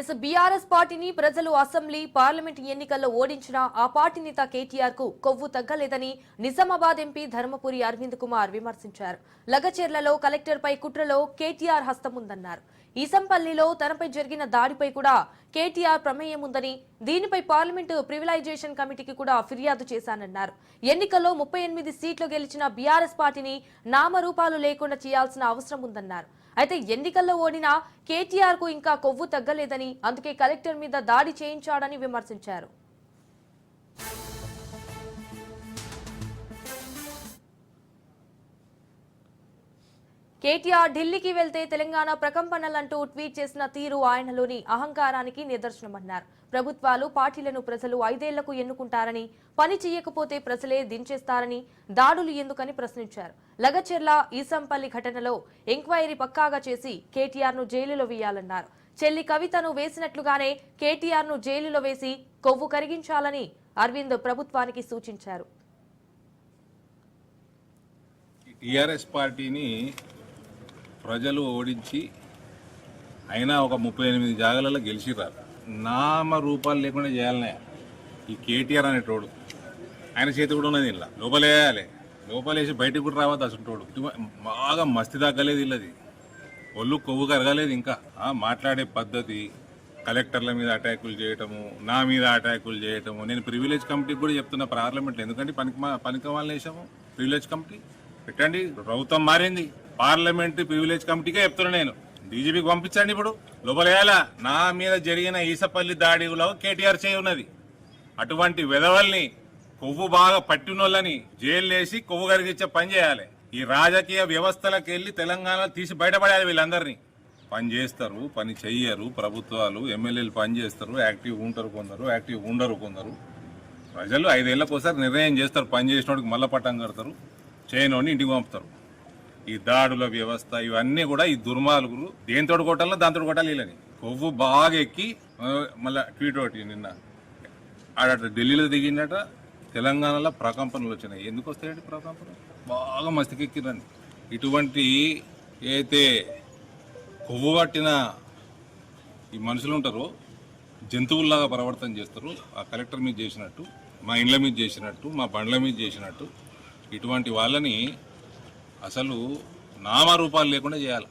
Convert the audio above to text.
Yes BRS పార్టీని ప్రజలు assembly parliament ఎన్నికల్లో ఓడించిన ఆ పార్టీ నేత కేటీఆర్కు కొవ్వు తగ్గలేదని నిజామాబాద్ ఎంపీ ధర్మపురి అరవింద్ కుమార్ విమర్శించారు. లగచెర్లలో కలెక్టర్పై కుట్రలో కేటీఆర్ హస్తముందన్నారు. ఈసంపల్లిలో తనపై జరిగిన దాడిపై కూడా కేటీఆర్ ప్రమేయం ఉందని దీనిపై పార్లమెంటు ప్రివిలైజేషన్ కమిటీకి కూడా ఫిర్యాదు చేశానన్నారు. ఎన్నికల్లో ముప్పై ఎనిమిది సీట్లు గెలిచిన బీఆర్ఎస్ పార్టీని నామరూపాలు లేకుండా చేయాల్సిన అవసరం ఉందన్నారు. అయితే ఎన్నికల్లో ఓడిన కేటీఆర్కు ఇంకా కొవ్వు తగ్గలేదని అందుకే కలెక్టర్ మీద దాడి చేయించాడని విమర్శించారు. కేటీఆర్ ఢిల్లీకి వెళ్తే తెలంగాణ ప్రకంపనలంటూ ట్వీట్ చేసిన తీరు ఆయనలోని అహంకారానికి నిదర్శనమన్నారు. ప్రభుత్వాలు పార్టీలను ప్రజలు ఐదేళ్ళకు ఎన్నుకుంటారని పని చేయకపోతే ప్రజలే దించేస్తారని దాడులు ఎందుకని ప్రశ్నించారు. లగచెర్ల ఈసంపల్లి ఘటనలో ఎంక్వైరీ పక్కాగా చేసి కేటీఆర్ను జైలులో వేయాలన్నారు. చెల్లి కవితను వేసినట్లుగానే కేటీఆర్ను జైలులో వేసి కొవ్వు కరిగించాలని అరవింద్ ప్రభుత్వానికి సూచించారు. టిఆర్ఎస్ పార్టీని ప్రజలు ఓడించి అయినా ఒక ముప్పై ఎనిమిది జాగాలలో గెలిచిరారు నామ రూపాలు లేకుండా చేయాలనే ఈ కేటీఆర్ అనేటోడు. ఆయన చేతి కూడా ఉన్నది ఇలా. లోపలేయాలి లోపలేసి బయటకు కూడా రావద్దు అసలు బాగా మస్తి తగ్గలేదు ఇల్లది. ఒళ్ళు కొవ్వు కరగలేదు ఇంకా. మాట్లాడే పద్ధతి కలెక్టర్ల మీద అటాకులు చేయటము నా మీద అటాకులు చేయటము. నేను ప్రివిలేజ్ కమిటీకి కూడా చెప్తున్నా పార్లమెంట్లో. ఎందుకంటే పనికి పనికి వాళ్ళని వేసాము. Privilege committee. పెట్టండి. ప్రభుత్వం మారింది. పార్లమెంట్ ప్రివిలేజ్ కమిటీకే చెప్తున్నా నేను. డీజీపీకి పంపించండి ఇప్పుడు. లోపలేయాల నా మీద జరిగిన ఈసపల్లి దాడిలో కేటీఆర్ చేయి ఉన్నది. అటువంటి వెధవల్ని కొవ్వు బాగా పట్టినోళ్ళని జైల్లేసి కొవ్వు కరిగించే పని చేయాలి. ఈ రాజకీయ వ్యవస్థలకు వెళ్ళి తెలంగాణ తీసి బయటపడాలి వీళ్ళందరినీ. పని చేస్తారు పని చెయ్యరు ప్రభుత్వాలు ఎమ్మెల్యేలు పని చేస్తారు యాక్టివ్ ఉంటారు కొందరు యాక్టివ్ ఉండరు కొందరు. ప్రజలు ఐదేళ్ళకోసారి నిర్ణయం చేస్తారు పని చేసినోడికి మళ్ళా పట్టం కడతారు చేయనోడిని ఇంటికి పంపుతారు. ఈ దాడుల వ్యవస్థ ఇవన్నీ కూడా ఈ దుర్మార్గులు దేంతో కొట్టాలో దాంతో కొట్టాలి వీళ్ళని. కొవ్వు బాగా ఎక్కి మళ్ళీ మళ్ళా ట్వీట్ ఒకటి నిన్న ఆడట ఢిల్లీలో దిగిందట తెలంగాణలో ప్రకంపనలు వచ్చినాయి. ఎందుకు వస్తాయండి ప్రకంపనలు? బాగా మస్తికెక్కిరండి ఇటువంటి ఏదైతే కొవ్వు పట్టిన ఈ మనుషులు ఉంటారో జంతువుల్లాగా ప్రవర్తన చేస్తారు. ఆ కలెక్టర్ మీద చేసినట్టు మా ఇండ్ల మీద చేసినట్టు మా బండ్ల మీద చేసినట్టు ఇటువంటి వాళ్ళని అసలు నామరూపాలు లేకుండా చేయాలి.